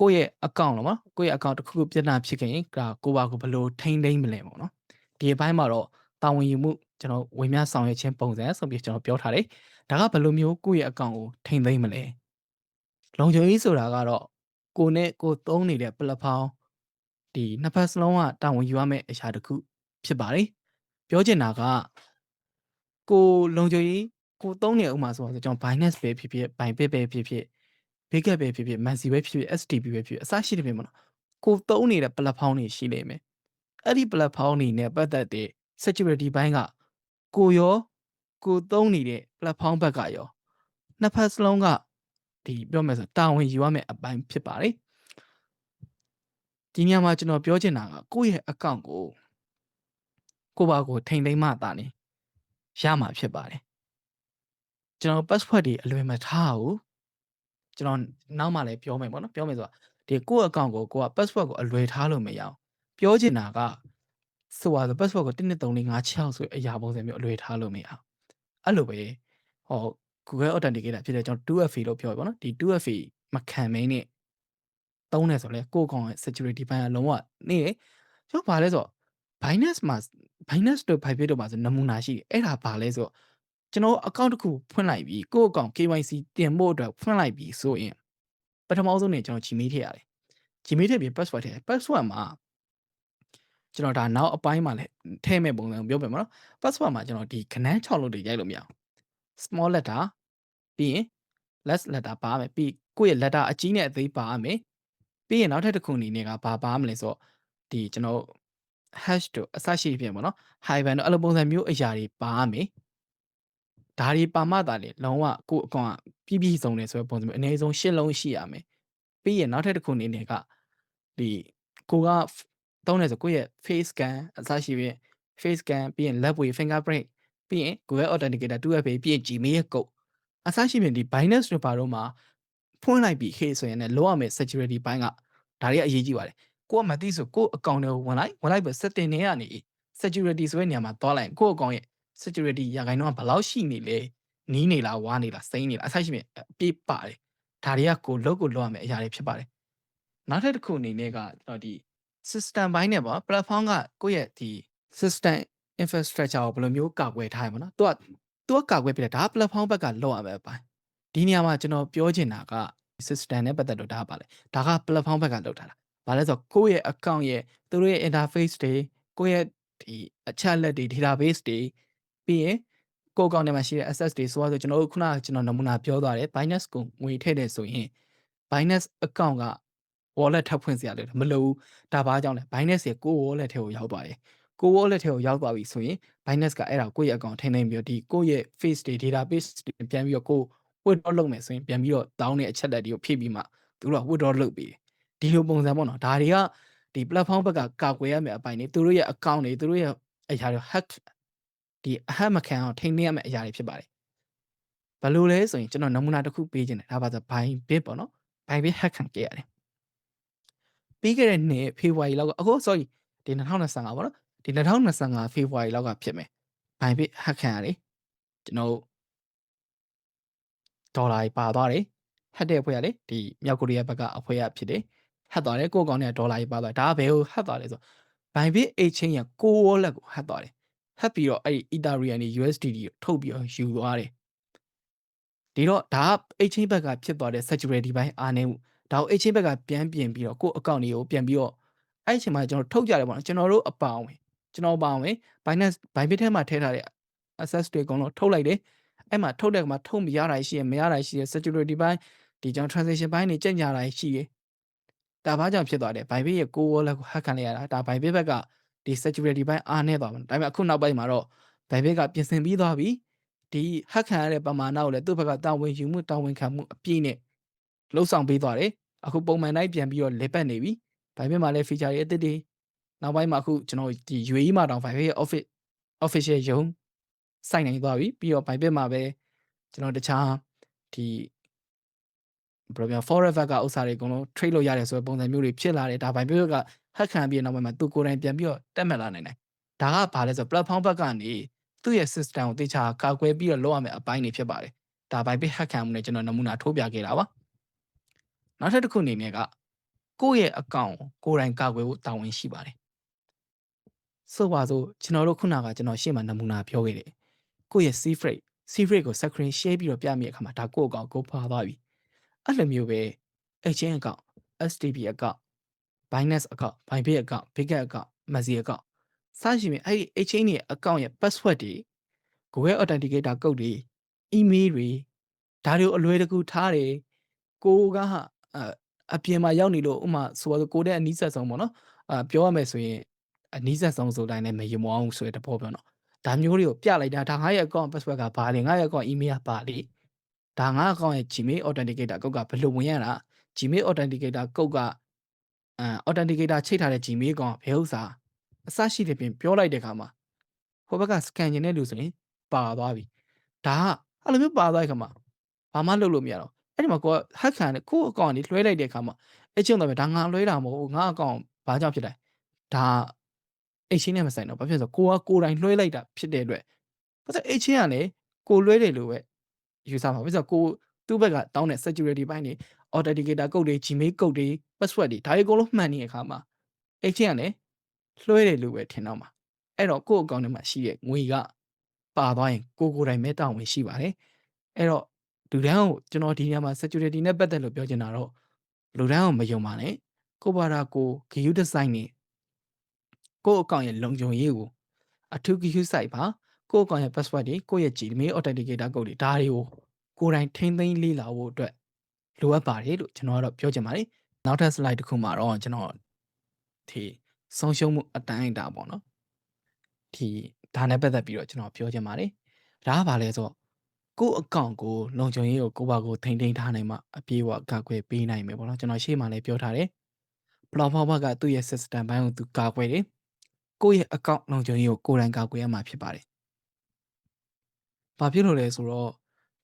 ကိုယ့်ရဲ့ account လို့နော်ကိုယ့်ရဲ့ account တစ်ခုခုပြဿနာဖြစ်ခဲ့ရင်ဒါကိုယ့်ဘာကိုဘယ်လိုထိန်းသိမ်းမလဲပေါ့နော်ဒီအပိုင်းမှာတော့တာဝန်ယူမှုကျွန်တော်ဝင်များဆောင်ရွက်ခြင်းပုံစံဆိုပြီးကျွန်တော်ပြောထားတယ်ဒါကဘယ်လိုမျိုးကိုယ့်ရဲ့ account ကိုထိန်းသိမ်းမလဲလုံခြုံရေးဆိုတာကတော့ကိုနဲ့ကိုသုံးနေတဲ့ platform ဒီနှစ်ဖက်စလုံးကတာဝန်ယူရမယ့်အရာတစ်ခုဖြစ်ပါတယ်ပြောချင်တာကကိုလုံခြုံရေးကိုသုံးနေဥမာဆိုတော့ကျွန်တော် Binance ပဲဖြစ်ဖြစ် Bybit ပဲဖြစ်ဖြစ် Bigot ပဲဖြစ်ဖြစ် Maxi ပဲဖြစ်ဖြစ် STP ပဲဖြစ်ဖြစ်အစရှိတယ်ပြင်မနော်ကိုသုံးနေတဲ့ platform တွေရှိနေမယ်အဲ့ဒီ platform တွေနဲ့ပတ်သက်တဲ့ security ဘိုင်းကကိုရောကိုသုံးနေတဲ့ platform ဘက်ကရောနှစ်ဖက်စလုံးကဒီပြောမယ်ဆိုတာဝန်ယူရမယ့်အပိုင်းဖြစ်ပါတယ်ဒီညမှာကျွန်တော်ပြောချင်တာကကိုယ့်ရဲ့ account ကိုကိုပါကိုထိန်သိမ်းမှတာနေရမှာဖြစ်ပါတယ်ကျွန်တော် password တွေအလွယ်မထားဘူး ကျွန်တော်နောက်မှလည်းပြောမယ်ပေါ့နော်ပြောမယ်ဆိုတာဒီကိုယ့် account ကိုကိုက password ကိုအလွယ်ထားလို့မရအောင်ပြောချင်တာကဆိုပါဆို password ကို1 2 3 4 5 6ဆိုအရာပုံစံမျိုးအလွယ်ထားလို့မရအောင်အဲ့လိုပဲဟော Google Authenticator ဖြစ်တဲ့ကျွန်တော် 2FA လို့ပြောရပါတော့ဒီ 2FA မခံမင်းနဲ့သုံးတယ်ဆိုလဲကိုယ့်အကောင့်ရဲ့ security ဘိုင်းကလုံးဝနေတယ်ကျွန်တော်ဘာလဲဆိုတော့ Binance မှာ Binance တို့ Bybit တို့မှာဆိုနမူနာရှိတယ်အဲ့ဒါဘာလဲဆိုတော့ ကျွန်တော် account တစ်ခုဖွင့်လိုက်ပြီးကိုယ့် account KYC တင်ဖို့အတွက်ဖွင့်လိုက်ပြီးဆိုရင်ပထမဆုံးနေကျွန်တော် Gmail ထည့်ရတယ် Gmail ထည့်ပြီး password ထည့် password မှာကျွန်တော်ဒါနောက်အပိုင်းမှာလည်းထည့်မဲ့ပုံစံပြောပြမှာနော် password မှာကျွန်တော်ဒီခဏန်း6လို့တွေရိုက်လို့မရအောင် small letter ပြီးရင် less letter ပါမယ်ပြီးကိုယ့်ရဲ့ letter အကြီးနဲ့အသေးပါမယ်ပြီးရင်နောက်ထပ်တစ်ခုအနေနဲ့ကဘာပါမလဲဆိုတော့ဒီကျွန်တော် hash တို့အစရှိဖြစ်ပေါ့နော် hyphen တို့အဲ့လိုပုံစံမျိုးအရာတွေပါမယ် ဒါတွေပါမှသာလေလုံးဝကိုအကောင်ကပြည့်ပြည့်စုံတယ်ဆိုတဲ့ပုံစံမျိုးအနည်းဆုံး၈လုံးရှိရမယ်ပြီးရင်နောက်ထပ်တစ်ခုအနေနဲ့ကဒီကိုကသုံးတယ်ဆိုကိုယ့်ရဲ့ face scan အစရှိဖြစ် face scan ပြီးရင် lab way fingerprint ပြီးရင် Google Authenticator 2FA ပြီးရင် Gmail ရဲ့ code အစရှိဖြစ်ဒီ Binance တို့ဘာတော့မှာဖွင့်လိုက်ပြီးခေဆိုရင်လည်းလောရမယ် security ဘိုင်းကဒါတွေကအရေးကြီးပါတယ်ကိုကမသိဆိုကို account တွေကိုဝင်လိုက်ဝင်လိုက်ပဲ setting တွေကနေ security ဆိုတဲ့နေရာမှာသွားလိုက်ကို account ရဲ့ security ရာခိုင်နှုန်းကဘယ်လောက်ရှိနေလဲနီးနေလားဝါနေလားစိမ့်နေလားအစရှိဖြစ်အပြည့်ပါတယ်ဒါတွေကကိုလုတ်ကိုလောက်ရမယ်အရာတွေဖြစ်ပါတယ်နောက်ထပ်တစ်ခုအနေနဲ့ကကျွန်တော်ဒီ system ဘိုင်းနဲ့ပေါ့ platform ကကိုယ့်ရဲ့ဒီ system infrastructure ကိုဘယ်လိုမျိုးကာကွယ်ထားရမလဲသူကသူကကာကွယ်ပြတယ်ဒါ platform ဘက်ကလောက်ရမယ်အပိုင်းဒီနေရာမှာကျွန်တော်ပြောချင်တာက system နဲ့ပတ်သက်လို့ဒါပါလေဒါက platform ဘက်ကလောက်ထားတာဘာလဲဆိုတော့ကိုယ့်ရဲ့ account ရဲ့သူတို့ရဲ့ interface တွေကိုယ့်ရဲ့ဒီအချက်လက်တွေ database တွေ ပြီးရင်ကိုယ့် account ထဲမှာရှိတဲ့ access တွေဆိုတော့ကျွန်တော်တို့ခုနကကျွန်တော်နမူနာပြောသွားတယ် Binance ကိုငွေထည့်တယ်ဆိုရင် Binance account က wallet ထပ်ဖွင့်စရာလည်းမလိုဘူးဒါဘာကြောင့်လဲ Binance ရဲ့ကို wallet ထဲကိုရောက်သွားတယ်ကို wallet ထဲကိုရောက်သွားပြီဆိုရင် Binance ကအဲ့ဒါကိုယ့်ရဲ့ account ထိန်းသိမ်းပြီးတော့ဒီကိုယ့်ရဲ့ face တွေ database တွေပြန်ပြီးတော့ကို withdraw လုပ်မယ်ဆိုရင်ပြန်ပြီးတော့တောင်းတဲ့အချက်လက်တွေကိုဖြည့်ပြီးမှသူတို့က withdraw လုပ်ပေးတယ်ဒီလိုပုံစံပေါ့နော်ဒါတွေကဒီ platform ဘက်ကကာကွယ်ရမယ့်အပိုင်းတွေသူတို့ရဲ့ account တွေသူတို့ရဲ့အရာတွေ hack ဒီ hack မခံအောင်ထိန်းသိမ်းရမယ့်အရာတွေဖြစ်ပါတယ်ဘယ်လိုလဲဆိုရင်ကျွန်တော်နမူနာတစ်ခုပေးခြင်းတယ်ဒါပါဆို Bybit ပေါ့နော် Bybit hack ခံခဲ့ရတယ်ပြီးခဲ့တဲ့နှစ်ဖေဖော်ဝါရီလောက်ကအခု sorry ဒီ2025ပေါ့နော်ဒီ2025ဖေဖော်ဝါရီလောက်ကဖြစ်မယ် Bybit hack ခံရတယ်ကျွန်တော်ဒေါ်လာပါသွားတယ်ဟက်တဲ့အဖွဲ့ကလေဒီမြောက်ကိုရီးယားဘက်ကအဖွဲ့ကဖြစ်တယ်ဟက်သွားတယ်ကိုယ့်ကောင်နဲ့ဒေါ်လာကြီးပါသွားဒါကဘယ်ကိုဟက်သွားလဲဆို Bybit exchange ရဲ့ကို wallet ကိုဟက်သွားတယ် ဟက်ပြီးတော့အဲ့ဒီ Ethereum နဲ့ USDT ကိုထုတ်ပြီးတော့ယူသွားတယ်ဒီတော့ဒါက exchange ဘက်ကဖြစ်သွားတဲ့ security ဘိုင်းအားနည်းမှုဒါကို exchange ဘက်ကပြန်ပြင်ပြီးတော့ကိုယ့် account တွေကိုပြန်ပြီးတော့အဲ့ဒီအချိန်မှာကျွန်တော်ထုတ်ကြတယ်ပေါ့နော်ကျွန်တော်တို့အပောင်းဝင်ကျွန်တော်အပောင်းဝင် Binance Bybit ထဲမှာထည့်ထားတဲ့ access တွေအကုန်လုံးထုတ်လိုက်တယ်အဲ့မှာထုတ်တဲ့ကမှာထုတ်မရတာရှိရမရတာရှိရ security ဘိုင်းဒီကျွန်တော် transaction ဘိုင်းတွေကြက်ညာတာရှိတယ်ဒါဘာကြောင့်ဖြစ်သွားတယ် Bybit ရဲ့ကို wallet ကို hack ခံလိုက်ရတာဒါ Bybit ဘက်က ဒီ security ဘိုင်းအားနည်းသွားမှာဒါပေမဲ့အခုနောက်ပိုင်းမှာတော့ Bybit ကပြင်ဆင်ပြီးသွားပြီဒီ hack ခံရတဲ့ပမာဏကိုလည်းသူ့ဘက်ကတာဝန်ယူမှုတာဝန်ခံမှုအပြည့်နဲ့လှုပ်ဆောင်ပေးသွားတယ်အခုပုံမှန်တိုင်းပြန်ပြီးတော့လေပတ်နေပြီ Bybit မှာလည်း feature တွေအသစ်တွေနောက်ပိုင်းမှာအခုကျွန်တော်ဒီ UAE မှာတောင် Bybit ရဲ့ office official ရုံးစိုက်နိုင်သွားပြီပြီးတော့ Bybit မှာပဲကျွန်တော်တခြားဒီဘယ်လိုပြော forever ကဥစ္စာတွေအကုန်လုံး trade လုပ်ရတယ်ဆိုတဲ့ပုံစံမျိုးတွေဖြစ်လာတယ်ဒါ Bybit က hack ခံပြီးနောက်ပိုင်းမှာသူကိုယ်တိုင်ပြန်ပြီးတော့တက်မှတ်လာနိုင်တယ်ဒါကဘာလဲဆို platform ဘက်ကနေသူ့ရဲ့ system ကိုတေချာကာကွယ်ပြီးတော့လုပ်ရမယ့်အပိုင်းတွေဖြစ်ပါတယ်ဒါ Bybit hack ခံမှုနဲ့ကျွန်တော်နမူနာထိုးပြခဲ့တာပါနောက်ထပ်တစ်ခုအနေနဲ့ကကိုယ့်ရဲ့အကောင့်ကိုကိုယ်တိုင်ကာကွယ်ဖို့တာဝန်ရှိပါတယ်ဆိုပါစို့ကျွန်တော်တို့ခုနကကျွန်တော်ရှေ့မှာနမူနာပြောခဲ့တယ်ကိုယ့်ရဲ့ C phrase C phrase ကို screen share ပြီးတော့ပြမိတဲ့အခါမှာဒါကိုယ့်အကောင့်ကိုပါသွားပြီအဲ့လိုမျိုးပဲ exchange အကောင့် STP အကောင့် Binance အကောင့် Bybit အကောင့် Bitget အကောင့် Mazi အကောင့်စသဖြင့်အဲ့ဒီ exchange ရဲ့အကောင့်ရဲ့ password တွေ Google Authenticator ကုတ်တွေ email တွေဒါတွေကိုအလွယ်တကူထားတယ်ကိုကအပြင်မှာရောက်နေလို့ဥမာဆိုတော့ကိုတဲ့အနီးဆက်ဆုံးပေါ့နော်အာပြောရမယ်ဆိုရင်အနီးဆက်ဆုံးဆိုတိုင်းလည်းမယမအောင်ဆိုတဲ့တဘောပြောနော်ဒါမျိုးတွေကိုပြလိုက်တာဒါငါရဲ့ account password ကဘာလဲငါရဲ့ account email ကဘာလဲဒါငါ account ရဲ့ Gmail authenticator ကုတ်ကဘယ်လိုဝင်ရတာ Gmail authenticator ကုတ်ကအာ authenticator ချိတ်ထားတဲ့ Gmail ကောင်ဘယ်ဥစ္စာအစရှိတဲ့ပြင်ပြောလိုက်တဲ့ခါမှာဟိုဘက်က scan ကျင်တဲ့လူဆိုရင်ပါသွားပြီဒါကအဲ့လိုမျိုးပါသွားတဲ့ခါမှာဘာမှလုပ်လို့မရတော့အဲ့ဒီမှာကိုက hack ခံတယ်ကိုယ့် account ကနေလွှဲလိုက်တဲ့အခါမှာအဲ့ကျုံတော့ပဲဒါငါလွှဲတာမဟုတ်ဘူးငါ account ဘာကြောင့်ဖြစ်တယ်ဒါအိတ်ချင်းနဲ့မဆိုင်တော့ဘာဖြစ်လဲဆိုကိုကကိုယ်တိုင်လွှဲလိုက်တာဖြစ်တဲ့အတွက်ဘာလို့အိတ်ချင်းကလည်းကိုလွှဲတယ်လို့ပဲယူဆမှာဘာဖြစ်လို့ကို သူ့ဘက်ကတောင်းတဲ့ security ဘိုင်းတွေ authenticator ကုတ်တွေ Gmail ကုတ်တွေ password တွေဒါတွေအကုန်လုံးမှန်နေတဲ့အခါမှာအိတ်ချင်းကလည်းလွှဲတယ်လို့ပဲထင်တော့မှာအဲ့တော့ကိုယ့် account ထဲမှာရှိတဲ့ငွေကပါသွားရင်ကိုကိုယ်တိုင်မဲတောင်းဝင်ရှိပါတယ်အဲ့တော့လူတန်းကိုကျွန်တော်ဒီနေရာမှာ security နဲ့ပတ်သက်လို့ပြောချင်တာတော့လူတန်းကိုမယုံပါနဲ့ကိုဘာသာကို GU design နဲ့ကိုယ့်အကောင့်ရဲ့လုံခြုံရေးကိုအထူး GU site ပါကိုယ့်အကောင့်ရဲ့ password တွေကိုယ့်ရဲ့ Gmail authenticator ကုတ်တွေဒါတွေကို ကိုယ်တိုင်ထိမ့်သိမ်းလေ့လာဖို့အတွက်လိုအပ်ပါတယ်လို့ကျွန်တော်ကတော့ပြောချင်ပါတယ်နောက်ထပ် slide တစ်ခုမှာတော့ကျွန်တော်ဒီဆုံးရှုံးမှုအတိုင်းအတာပေါ့နော်ဒီဒါနဲ့ပတ်သက်ပြီးတော့ကျွန်တော်ပြောချင်ပါတယ်ဒါကဘာလဲဆိုတော့ကိုယ့်အကောင့်ကိုလုံခြုံရေးကိုကိုယ့်ဘာကိုထိမ့်သိမ်းထားနိုင်မှအပြေးအဝကာကွယ်ပေးနိုင်မယ်ပေါ့နော်ကျွန်တော်ရှေ့မှာလည်းပြောထားတယ် platform ကသူ့ရဲ့ system ဘိုင်းကိုသူကာကွယ်တယ်ကိုယ့်ရဲ့ account လုံခြုံရေးကိုကိုယ်တိုင်ကာကွယ်ရမှာဖြစ်ပါတယ်ဘာဖြစ်လို့လဲဆိုတော့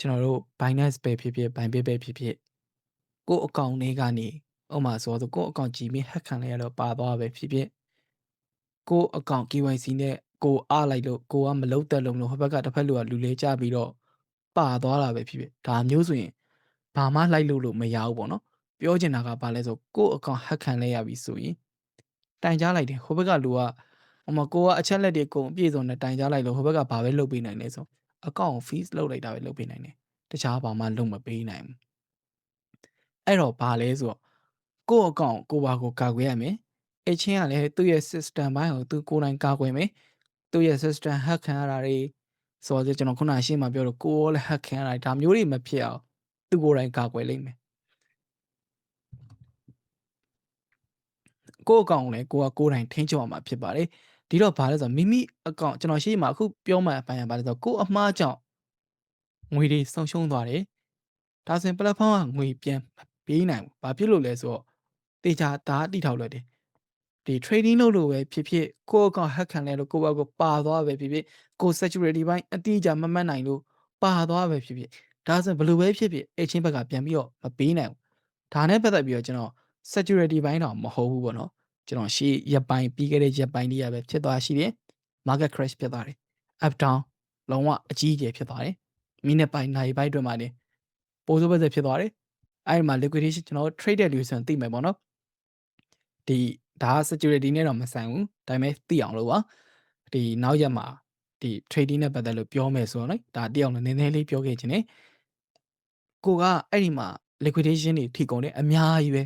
ကျွန်တော်တို့ Binance ပဲဖြစ်ဖြစ် Bybit ပဲဖြစ်ဖြစ်ကိုယ့် account တွေကနေဥပမာဆိုတော့ကိုယ့် account Gmail hack ခံလိုက်ရတော့ပါသွားပဲဖြစ်ဖြစ်ကိုယ့် account KYC နဲ့ကိုအားလိုက်လို့ကိုကမလုံးတက်လုံးလို့ဟိုဘက်ကတစ်ဖက်လူကလူလဲကြပြီးတော့ပါသွားတာပဲဖြစ်ဖြစ်ဒါမျိုးဆိုရင်ဘာမှလိုက်လို့လို့မရဘူးပေါ့နော်ပြောချင်တာကဘာလဲဆိုကိုယ့် account hack ခံလိုက်ရပြီဆိုရင်တိုင်ကြားလိုက်တယ်ဟိုဘက်ကလူကဟိုမှာကိုကအချက်လက်တွေအကုန်အပြည့်စုံနဲ့တိုင်ကြားလိုက်လို့ဟိုဘက်ကဘာပဲလုပ်ပေးနိုင်လဲဆို account fees လုပ်လိုက်တာပဲလုပ်ပေးနိုင်တယ်တခြားဘာမှလုပ်မပေးနိုင်ဘူးအဲ့တော့ဘာလဲဆိုတော့ကိုယ့် account ကိုပါကိုကာကွယ်ရမယ်အချင်းကလည်းသူ့ရဲ့ system ဘိုင်းကိုသူကိုယ်တိုင်ကာကွယ်မယ်သူ့ရဲ့ system hack ခံရတာတွေဆိုတော့ကျွန်တော်ခုနရှင်းမှာပြောလို့ကိုယ်လည်း hack ခံရတာဒါမျိုးတွေမဖြစ်အောင်သူကိုယ်တိုင်ကာကွယ်လိမ့်မယ်ကိုယ့်အကောင့်ကိုလည်းကိုကကိုယ်တိုင်ထိန်းချုပ်အောင်မှာဖြစ်ပါတယ် ဒီတော့ဘာလဲဆိုတော့မိမိအကောင့်ကျွန်တော်ရှေ့မှာအခုပြောမှအပိုင်းကဘာလဲဆိုတော့ကိုယ်အမှားကြောင့်ငွေတွေဆုံးရှုံးသွားတယ်ဒါဆိုရင် platform ကငွေပြန်ပေးနိုင်ဘူးဘာဖြစ်လို့လဲဆိုတော့တေချာဒါတိထောက်လွယ်တယ်ဒီ trading လုပ်လို့ပဲဖြစ်ဖြစ်ကိုယ့်အကောင့် hack ခံလဲလို့ကိုယ့်ဘက်ကိုပါသွားပဲဖြစ်ဖြစ်ကို security ဘိုင်းအတိအကျမမှတ်နိုင်လို့ပါသွားပဲဖြစ်ဖြစ်ဒါဆိုဘယ်လိုပဲဖြစ်ဖြစ်အချင်းဘက်ကပြန်ပြီးတော့မပေးနိုင်ဘူးဒါနဲ့ပတ်သက်ပြီးတော့ကျွန်တော် security ဘိုင်းတော့မဟုတ်ဘူးပေါ့နော် ကျွန်တော်ရှေ့ရက်ပိုင်းပြီးခဲ့တဲ့ရက်ပိုင်းလေးရပဲဖြစ်သွားရှိတယ် market crash ဖြစ်သွားတယ် up down လုံးဝအကြီးအကျယ်ဖြစ်သွားတယ်မိနစ်ပိုင်းနာရီပိုင်းအတွင်းမှာနေပိုးစိုးပဲဖြစ်သွားတယ်အဲ့ဒီမှာ liquidation ကျွန်တော် trade တဲ့လူဆိုရင်သိမယ်ပေါ့နော်ဒီဒါက security နဲ့တော့မဆိုင်ဘူးဒါပေမဲ့သိအောင်လို့ပါဒီနောက်ရက်မှာဒီ trading နဲ့ပတ်သက်လို့ပြောမယ်ဆိုတော့နော်ဒါသိအောင်လို့နည်းနည်းလေးပြောခဲ့ခြင်း ਨੇ ကိုကအဲ့ဒီမှာ liquidation တွေထိကုန်တယ်အများကြီးပဲ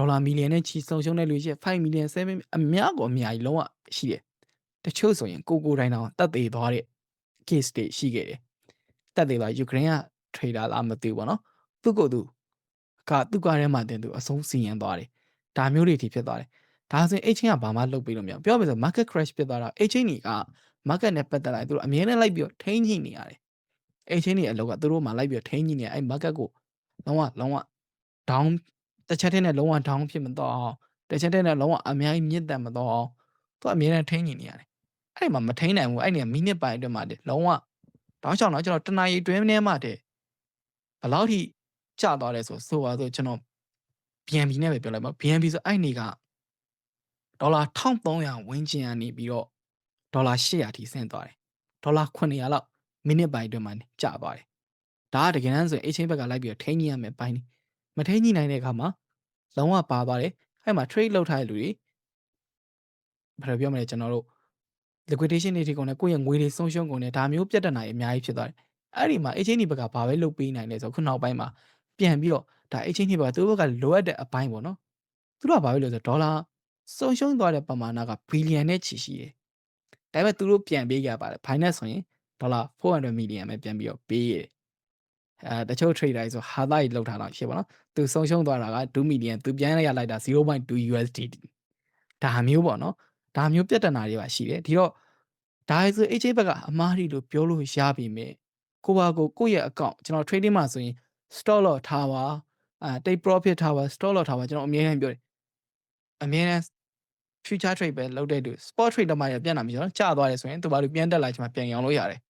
ဒေါ်လာမီလီယံနဲ့ချီဆုံးရှုံးတဲ့လူရှိ5မီလီယံ7အများကိုအများကြီးလုံးဝရှိတယ်တချို့ဆိုရင်ကိုကိုတိုင်းတော့တတ်သေးသွားတဲ့ case တွေရှိခဲ့တယ်တက်သေးပါယူကရိန်းက trader လားမသိဘူးပေါ့နော်သူ့ကိုယ်သူကသူ့ကားထဲမှာတင်သူအဆုံးစီရင်သွားတယ်ဒါမျိုးတွေထိဖြစ်သွားတယ်ဒါဆိုရင် exchange ကဘာမှလုပ်ပေးလို့မရဘူးပြောမယ်ဆို market crash ဖြစ်သွားတာ exchange တွေက market နဲ့ပတ်သက်လာသူတို့အမြဲတမ်းလိုက်ပြီးတော့ထိန်းညှိနေရတယ် exchange တွေအလောက်ကသူတို့မှလိုက်ပြီးတော့ထိန်းညှိနေအဲ့ market ကိုလုံးဝလုံးဝ down တစ်ချက်တည်းနဲ့လုံးဝ down ဖြစ်မတော့အောင်တစ်ချက်တည်းနဲ့လုံးဝအများကြီးမြင့်တက်မတော့အောင်သူအမြဲတမ်းထိန်းညှိနေရတယ်အဲ့ဒီမှာမထိန်းနိုင်ဘူးအဲ့ဒီမိနစ်ပိုင်းအတွင်းမှာလုံးဝတောင်းချောင်းတော့ကျွန်တော်တနာရီတွင်းထဲမှာတည်းဘယ်လောက်ထိကျသွားလဲဆိုဆိုပါဆိုကျွန်တော် BNB နဲ့ပဲပြောလိုက်ပါ BNB ဆိုအဲ့နေကဒေါ်လာ1300ဝန်းကျင်ကနေပြီးတော့ဒေါ်လာ800ထိဆင်းသွားတယ်ဒေါ်လာ900လောက်မိနစ်ပိုင်းအတွင်းမှာကျသွားတယ်ဒါကတကယ်တမ်းဆိုရင် exchange ဘက်ကလိုက်ပြီးတော့ထိန်းညှိရမယ်ပိုင်းနေ မထိန်းညှိနိုင်တဲ့အခါမှာလုံးဝပါသွားတယ်အဲ့မှာ trade လုပ်ထားတဲ့လူတွေဘယ်လိုပြောမလဲကျွန်တော်တို့ liquidation တွေထိကုန်တယ်ကိုယ့်ရဲ့ငွေတွေဆုံးရှုံးကုန်တယ်ဒါမျိုးပြဿနာတွေအများကြီးဖြစ်သွားတယ်အဲ့ဒီမှာ exchange ဘက်ကဘာပဲလုပ်ပေးနိုင်လဲဆိုတော့ခုနောက်ပိုင်းမှာပြန်ပြီးတော့ဒါ exchange ဘက်ကသူတို့ဘက်ကလိုအပ်တဲ့အပိုင်းပေါ့နော်သူတို့ကဘာပဲလို့ဆိုဒေါ်လာဆုံးရှုံးသွားတဲ့ပမာဏကဘီလီယံနဲ့ချီရှိတယ်ဒါပေမဲ့သူတို့ပြန်ပေးကြပါတယ် Binance ဆိုရင်ဒေါ်လာ400 million ပဲပြန်ပြီးတော့ပေးရတယ် အဲတချို့ trader တွေဆိုဟာသားကြီးလောက်ထားတာဖြစ်ပါတော့သူဆုံးရှုံးသွားတာက2 million သူပြန်ရလိုက်တာ0.2 USDT ဒါမျိုးပေါ့နော်ဒါမျိုးပြဿနာတွေပါရှိတယ်ဒီတော့ဒါဆို HA ဘက်ကအမားရီလို့ပြောလို့ရပြီမြဲကိုပါကိုကိုယ့်ရဲ့ account ကျွန်တော် trading မှာဆိုရင် stop loss ထားပါအဲ take profit ထားပါ stop loss ထားပါကျွန်တော်အမြဲတမ်းပြောတယ်အမြဲတမ်း future trade ပဲလုပ်တဲ့သူ spot trade တော့မှရပြန်လာပြီကျွန်တော်ကျသွားတယ်ဆိုရင်သူဘာလို့ပြန်တက်လာချင်မှပြန်ရောင်းလို့ရတယ်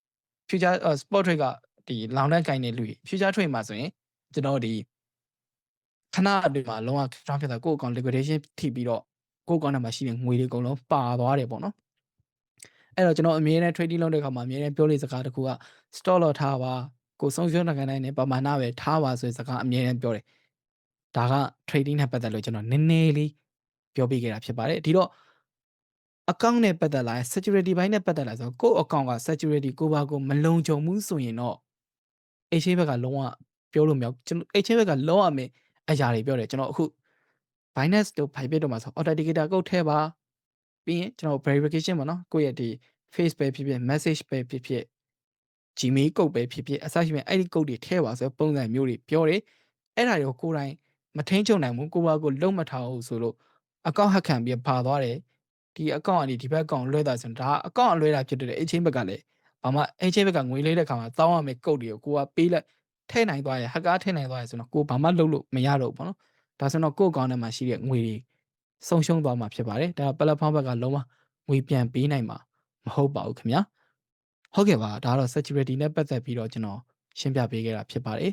future uh, spot trade က ဒီလောင်တဲ့ကိုင်းနေလူကြီး future trade မှာဆိုရင်ကျွန်တော်ဒီခဏအတွင်းမှာလုံးဝ transfer ဖြစ်တာကိုယ့် account liquidation ထိပြီးတော့ကိုယ့် account ထဲမှာရှိတဲ့ငွေတွေအကုန်လုံးပါသွားတယ်ပေါ့နော်အဲ့တော့ကျွန်တော်အမြဲတမ်း trading လုပ်တဲ့အခါမှာအမြဲတမ်းပြောလေစကားတစ်ခုက stop loss ထားပါကိုဆုံးရှုံးနိုင်နိုင်နဲ့ပမာဏပဲထားပါဆိုတဲ့စကားအမြဲတမ်းပြောတယ်ဒါက trading နဲ့ပတ်သက်လို့ကျွန်တော်နည်းနည်းလေးပြောပြခဲ့တာဖြစ်ပါတယ်ဒီတော့ account နဲ့ပတ်သက်လာရင် security ဘိုင်းနဲ့ပတ်သက်လာဆိုတော့ကိုယ့် account က security ကိုပါကိုမလုံခြုံဘူးဆိုရင်တော့ exchange ဘက်ကလုံးဝပြောလို့မရဘူးကျွန်တော် exchange ဘက်ကလုံးဝမယ်အရာတွေပြောတယ်ကျွန်တော်အခု Binance တို့ Bybit တို့မှာဆို authenticator code ထည့်ပါပြီးရင်ကျွန်တော် verification ပေါ့နော်ကိုယ့်ရဲ့ဒီ face ပဲဖြစ်ဖြစ် message ပဲဖြစ်ဖြစ် Gmail ကုတ်ပဲဖြစ်ဖြစ်အစရှိမဲ့အဲ့ဒီကုတ်တွေထည့်ပါဆိုပုံစံမျိုးတွေပြောတယ်အဲ့ဒါတွေကိုကိုယ်တိုင်မထိန်ချုပ်နိုင်ဘူးကိုပါကိုလုံးမထားဘူးဆိုလို့ account hack ခံပြီးပါသွားတယ်ဒီ account ကနေဒီဘက် account လွှဲတာဆိုရင်ဒါ account လွှဲတာဖြစ်တဲ့ exchange ဘက်ကလည်း ဘာမှ exchange ဘက်ကငွေလေးတဲ့ခါမှာတောင်းရမယ့်ကုတ်တွေကိုကိုကပေးလိုက်ထည့်နိုင်သွားရ hacker ထည့်နိုင်သွားရဆိုတော့ကိုဘာမှလုပ်လို့မရတော့ဘူးပေါ့နော်ဒါဆိုတော့ကိုယ့် account ထဲမှာရှိတဲ့ငွေတွေဆုံးရှုံးသွားမှာဖြစ်ပါတယ်ဒါ platform ဘက်ကလုံးဝငွေပြန်ပေးနိုင်မှာမဟုတ်ပါဘူးခင်ဗျာဟုတ်ကဲ့ပါဒါကတော့ security နဲ့ပတ်သက်ပြီးတော့ကျွန်တော်ရှင်းပြပေးခဲ့တာဖြစ်ပါတယ်